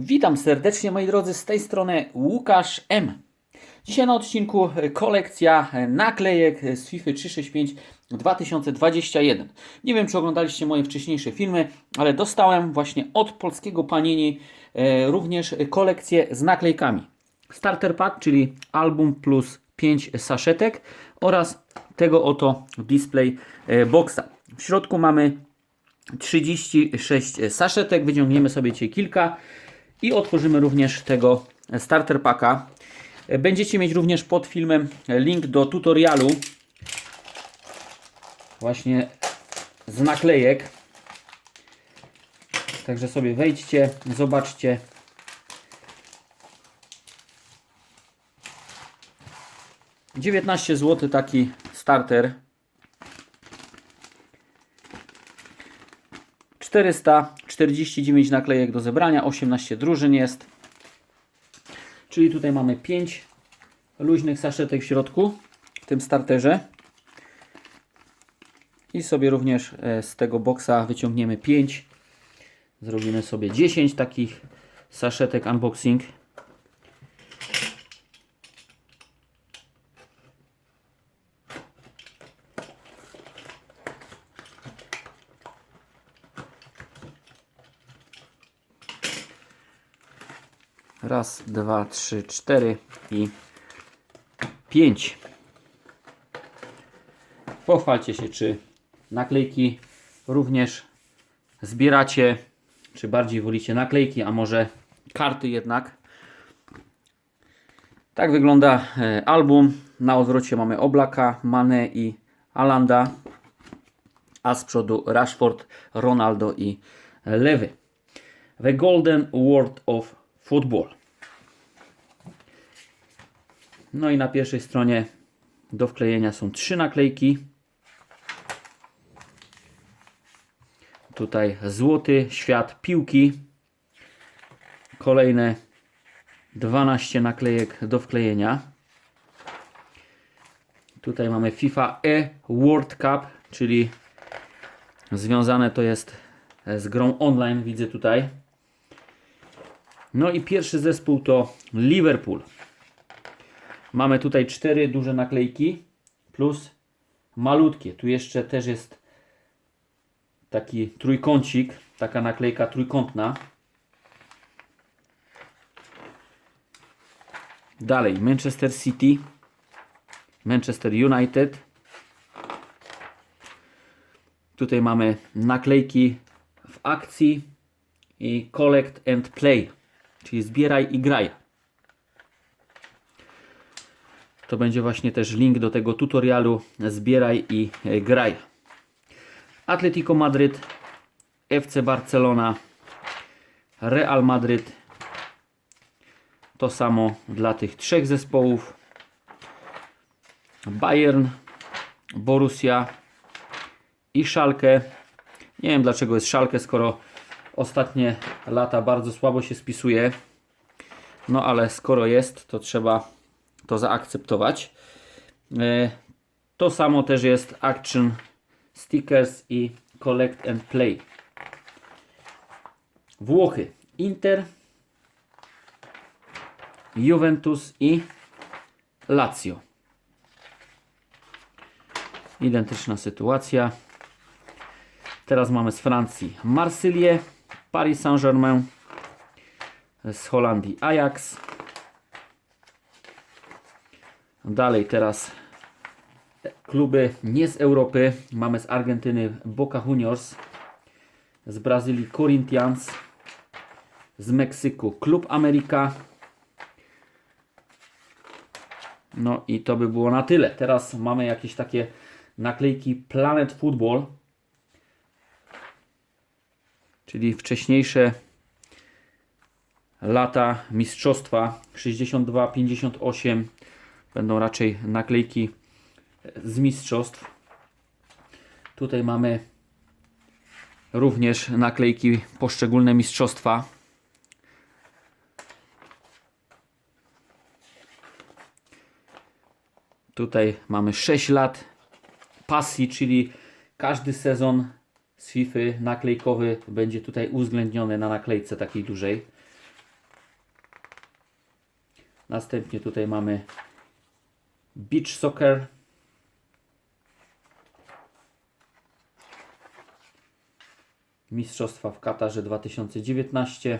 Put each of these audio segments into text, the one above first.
Witam serdecznie moi drodzy, z tej strony Łukasz M. Dzisiaj na odcinku kolekcja naklejek z FIFA 365 2021. Nie wiem czy oglądaliście moje wcześniejsze filmy, ale dostałem właśnie od polskiego Panini e, również kolekcję z naklejkami. Starter pack, czyli album plus 5 saszetek oraz tego oto display e, boxa. W środku mamy 36 saszetek, wyciągniemy sobie dzisiaj kilka i otworzymy również tego starter packa. Będziecie mieć również pod filmem link do tutorialu właśnie z naklejek. Także sobie wejdźcie, zobaczcie. Dziewiętnaście zł taki starter. 449 naklejek do zebrania, 18 drużyn jest. Czyli tutaj mamy 5 luźnych saszetek w środku, w tym starterze. I sobie również e, z tego boksa wyciągniemy 5. Zrobimy sobie 10 takich saszetek unboxing. Raz, dwa, trzy, cztery i pięć. Pochwalcie się, czy naklejki również zbieracie, czy bardziej wolicie naklejki, a może karty jednak. Tak wygląda e, album. Na odwrocie mamy Oblaka, Mane i Alanda, a z przodu Rashford, Ronaldo i Lewy. The Golden World of Football. No i na pierwszej stronie do wklejenia są trzy naklejki. Tutaj złoty świat piłki. Kolejne 12 naklejek do wklejenia. Tutaj mamy FIFA E World Cup, czyli związane to jest z grą online, widzę tutaj. No i pierwszy zespół to Liverpool. Mamy tutaj cztery duże naklejki plus malutkie. Tu jeszcze też jest taki trójkącik, taka naklejka trójkątna. Dalej Manchester City, Manchester United. Tutaj mamy naklejki w akcji i collect and play, czyli zbieraj i graj. To będzie właśnie też link do tego tutorialu zbieraj i e, graj. Atletico Madryt, FC Barcelona, Real Madryt. To samo dla tych trzech zespołów. Bayern, Borussia i Schalke. Nie wiem dlaczego jest Schalke, skoro ostatnie lata bardzo słabo się spisuje. No ale skoro jest, to trzeba to zaakceptować. E, To samo też jest Action Stickers i Collect and Play. Włochy. Inter, Juventus i Lazio. Identyczna sytuacja. Teraz mamy z Francji Marsylię, Paris Saint-Germain, z Holandii Ajax. Dalej teraz kluby nie z Europy. Mamy z Argentyny Boca Juniors, z Brazylii Corinthians, z Meksyku Klub Amerika. No i to by było na tyle. Teraz mamy jakieś takie naklejki Planet Football, czyli wcześniejsze lata mistrzostwa 62-58 będą raczej naklejki z mistrzostw. Tutaj mamy również naklejki poszczególne mistrzostwa. Tutaj mamy 6 lat pasji, czyli każdy sezon z FIFA naklejkowy będzie tutaj uwzględniony na naklejce takiej dużej. Następnie tutaj mamy Beach Soccer. Mistrzostwa w Katarze 2019.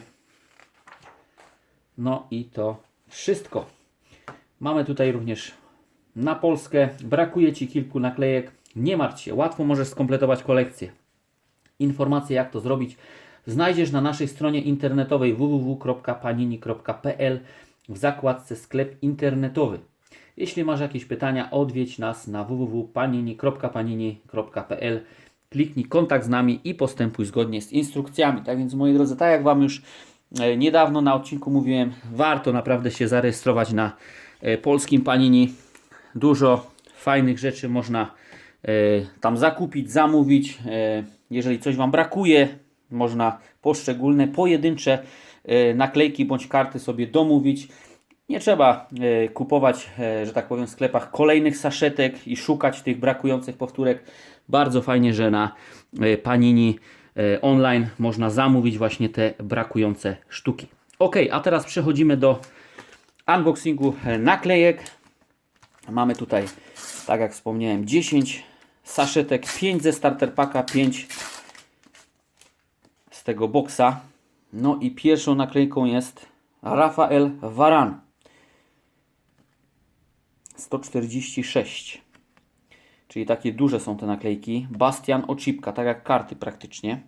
No i to wszystko. Mamy tutaj również na Polskę. Brakuje Ci kilku naklejek. Nie martw się, łatwo możesz skompletować kolekcję. Informacje jak to zrobić znajdziesz na naszej stronie internetowej www.panini.pl w zakładce sklep internetowy. Jeśli masz jakieś pytania, odwiedź nas na www.panini.panini.pl Kliknij kontakt z nami i postępuj zgodnie z instrukcjami. Tak więc moi drodzy, tak jak Wam już e, niedawno na odcinku mówiłem, warto naprawdę się zarejestrować na e, polskim Panini. Dużo fajnych rzeczy można tam zakupić, zamówić. E, Jeżeli coś Wam brakuje, można poszczególne, pojedyncze e, naklejki bądź karty sobie domówić. Nie trzeba e, kupować, e, że tak powiem, w sklepach kolejnych saszetek i szukać tych brakujących powtórek. Bardzo fajnie, że na e, Panini e, online można zamówić właśnie te brakujące sztuki. Ok, a teraz przechodzimy do unboxingu e, naklejek. Mamy tutaj, tak jak wspomniałem, 10 saszetek, 5 ze starter packa, 5 z tego boksa. No i pierwszą naklejką jest Rafael Varan. 146. Czyli takie duże są te naklejki. Bastian Oczipka, tak jak karty praktycznie.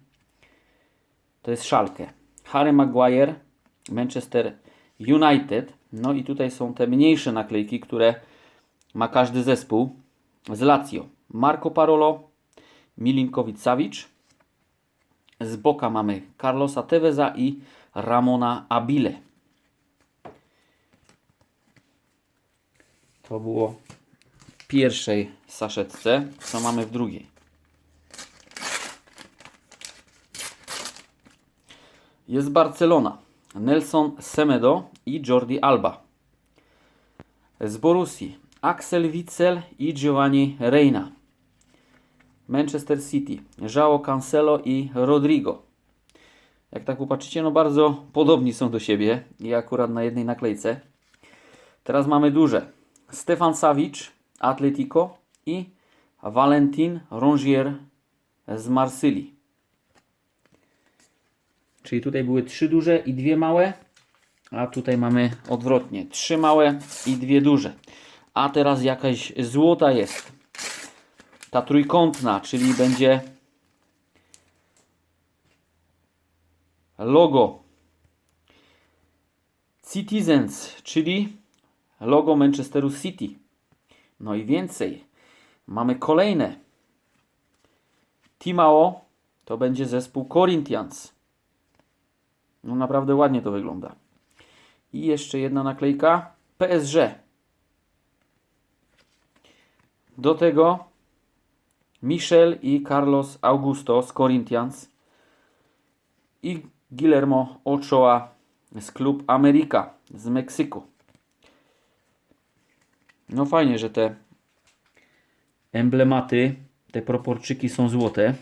To jest szalkę. Harry Maguire, Manchester United. No i tutaj są te mniejsze naklejki, które ma każdy zespół. Z Lazio. Marco Parolo, Milinkowicz-Savic. Z boka mamy Carlosa Teveza i Ramona Abile. To było w pierwszej saszetce. Co mamy w drugiej? Jest Barcelona. Nelson Semedo i Jordi Alba. Z Borussii Axel Witsel i Giovanni Reina. Manchester City João Cancelo i Rodrigo. Jak tak popatrzycie, no bardzo podobni są do siebie i akurat na jednej naklejce. Teraz mamy duże. Stefan Savic, Atletico i Valentin Rongier z Marsylii. Czyli tutaj były trzy duże i dwie małe, a tutaj mamy odwrotnie. Trzy małe i dwie duże. A teraz jakaś złota jest. Ta trójkątna, czyli będzie logo Citizens, czyli logo Manchesteru City. No i więcej. Mamy kolejne. Timao to będzie zespół Corinthians. No naprawdę ładnie to wygląda. I jeszcze jedna naklejka PSG. Do tego Michel i Carlos Augusto z Corinthians i Guillermo Ochoa z Klub America z Meksyku. No fajnie, że te emblematy, te proporczyki są złote.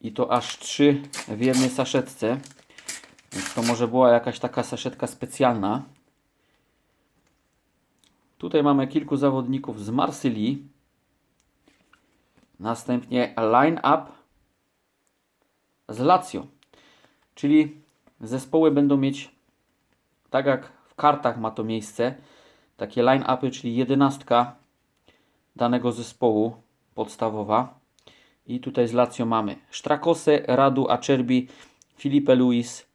I to aż trzy w jednej saszetce. To może była jakaś taka saszetka specjalna. Tutaj mamy kilku zawodników z Marsylii. Następnie line-up z Lazio. Czyli zespoły będą mieć, tak jak w kartach ma to miejsce, takie line-upy, czyli jedenastka danego zespołu podstawowa. I tutaj z Lazio mamy Strakose, Radu Acerbi, Filipe Luis,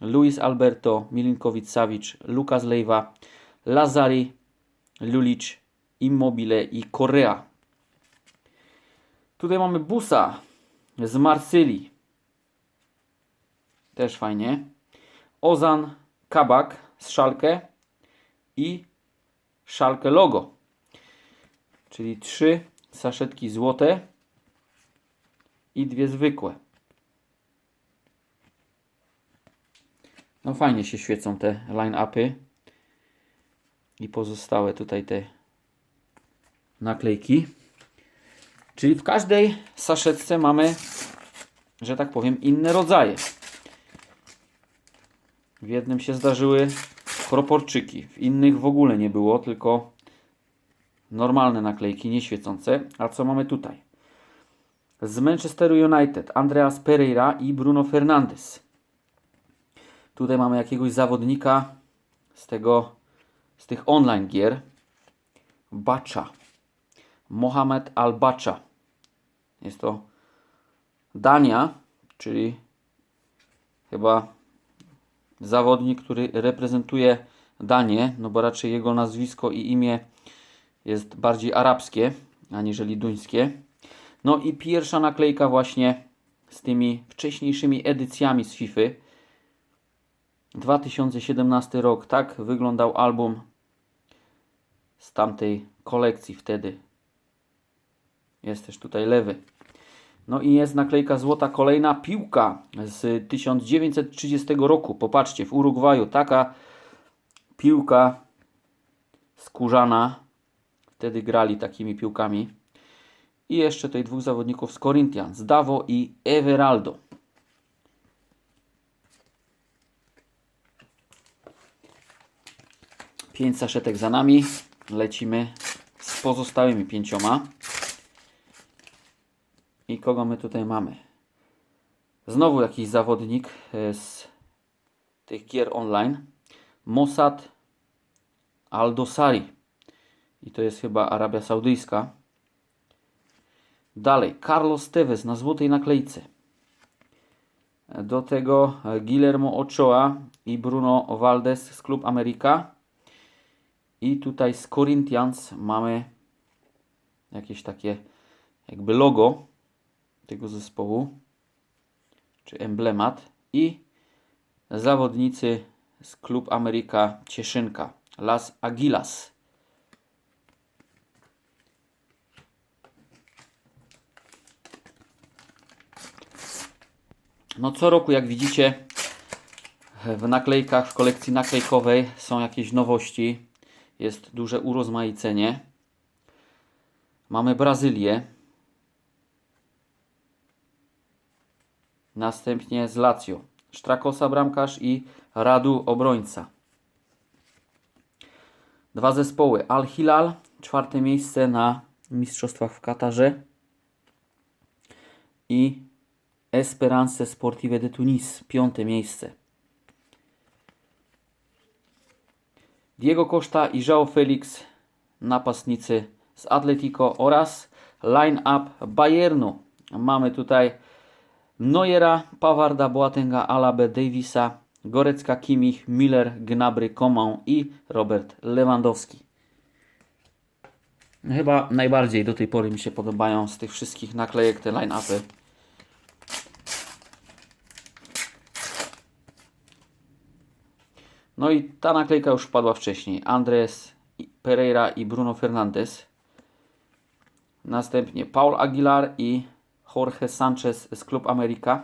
Luis Alberto, Milinkowicz-Savic, Lukas Leiva, Lazari, Lulic, Immobile i Korea. Tutaj mamy Busa z Marsylii. Też fajnie. Ozan Kabak z Szalkę i Szalkę logo. Czyli trzy saszetki złote i dwie zwykłe. No fajnie się świecą te line-upy i pozostałe tutaj te naklejki. Czyli w każdej saszetce mamy, że tak powiem, inne rodzaje. W jednym się zdarzyły proporczyki, w innych w ogóle nie było, tylko normalne naklejki, nie świecące. A co mamy tutaj? Z Manchesteru United Andreas Pereira i Bruno Fernandes. Tutaj mamy jakiegoś zawodnika z tego, z tych online gier. Bacza. Mohamed Al-Bacza. Jest to Dania, czyli chyba zawodnik, który reprezentuje Danię, no bo raczej jego nazwisko i imię jest bardziej arabskie, aniżeli duńskie. No i pierwsza naklejka właśnie z tymi wcześniejszymi edycjami z FIFA. 2017 rok, tak wyglądał album z tamtej kolekcji wtedy. Jest też tutaj lewy. No i jest naklejka złota, kolejna piłka z 1930 roku. Popatrzcie, w Urugwaju taka piłka skórzana. Wtedy grali takimi piłkami. I jeszcze tutaj dwóch zawodników z Corinthians, Davo i Everaldo. Pięć saszetek za nami. Lecimy z pozostałymi pięcioma. I kogo my tutaj mamy? Znowu jakiś zawodnik e, z tych gier online. Mossad Aldosari. I to jest chyba Arabia Saudyjska. Dalej, Carlos Tevez na złotej naklejce. Do tego Guillermo Ochoa i Bruno Valdes z Klub Amerika. I tutaj z Corinthians mamy jakieś takie jakby logo tego zespołu, czy emblemat. I zawodnicy z Klub Amerika Cieszynka, Las Aguilas. No co roku, jak widzicie, w naklejkach, w kolekcji naklejkowej są jakieś nowości. Jest duże urozmaicenie. Mamy Brazylię. Następnie z Lazio. Sztrakosa bramkarz i Radu obrońca. Dwa zespoły. Al Hilal, czwarte miejsce na Mistrzostwach w Katarze. I Esperance Sportive de Tunis, piąte miejsce. Diego Costa i João Felix, napastnicy z Atletico oraz line-up Bayernu. Mamy tutaj Neuera, Pawarda, Boatenga, Alabe, Davisa, Gorecka, Kimmich, Miller, Gnabry, Coman i Robert Lewandowski. Chyba najbardziej do tej pory mi się podobają z tych wszystkich naklejek te line-upy. No i ta naklejka już wpadła wcześniej. Andres Pereira i Bruno Fernandes. Następnie Paul Aguilar i Jorge Sanchez z Club America.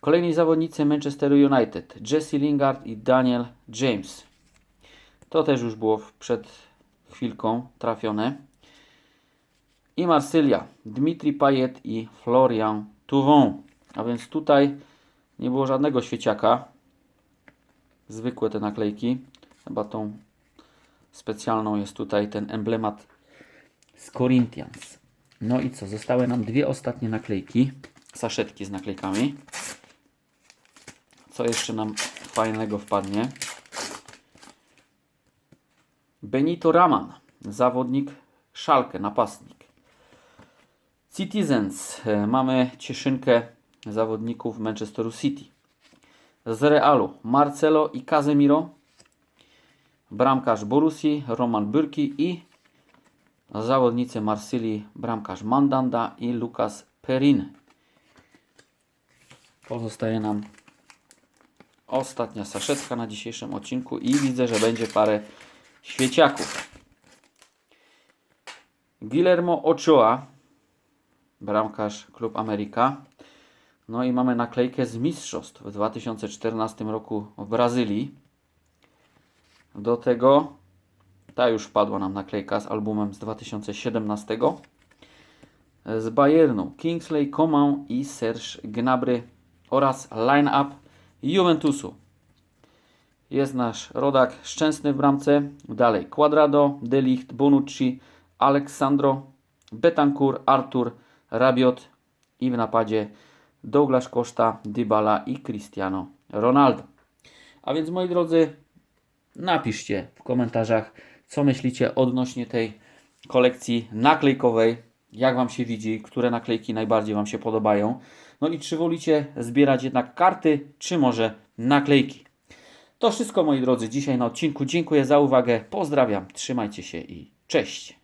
Kolejni zawodnicy Manchesteru United. Jesse Lingard i Daniel James. To też już było przed chwilką trafione. I Marsylia. Dmitri Payet i Florian Thauvin. A więc tutaj nie było żadnego świeciaka zwykłe te naklejki. Chyba tą specjalną jest tutaj ten emblemat z Corinthians. No i co? Zostały nam dwie ostatnie naklejki. Saszetki z naklejkami. Co jeszcze nam fajnego wpadnie? Benito Raman, zawodnik Szalkę, napastnik. Citizens, e, mamy cieszynkę zawodników Manchesteru City z Realu Marcelo i Casemiro, bramkarz Borusi Roman Byrki i zawodnicy Marsylii bramkarz Mandanda i Lukas Perin. Pozostaje nam ostatnia saszetka na dzisiejszym odcinku i widzę, że będzie parę świeciaków. Guillermo Ochoa, bramkarz Klub Amerika. No i mamy naklejkę z mistrzostw w 2014 roku w Brazylii. Do tego ta już wpadła nam naklejka z albumem z 2017. Z Bayernu Kingsley Coman i Serge Gnabry oraz line-up Juventusu. Jest nasz rodak Szczęsny w bramce. Dalej Quadrado, Delicht, Bonucci, Aleksandro, Betancourt, Artur, Rabiot i w napadzie Douglas Costa, Dybala i Cristiano Ronaldo. A więc moi drodzy, napiszcie w komentarzach, co myślicie odnośnie tej kolekcji naklejkowej, jak Wam się widzi, które naklejki najbardziej Wam się podobają. No i czy wolicie zbierać jednak karty, czy może naklejki. To wszystko moi drodzy dzisiaj na odcinku. Dziękuję za uwagę, pozdrawiam, trzymajcie się i cześć.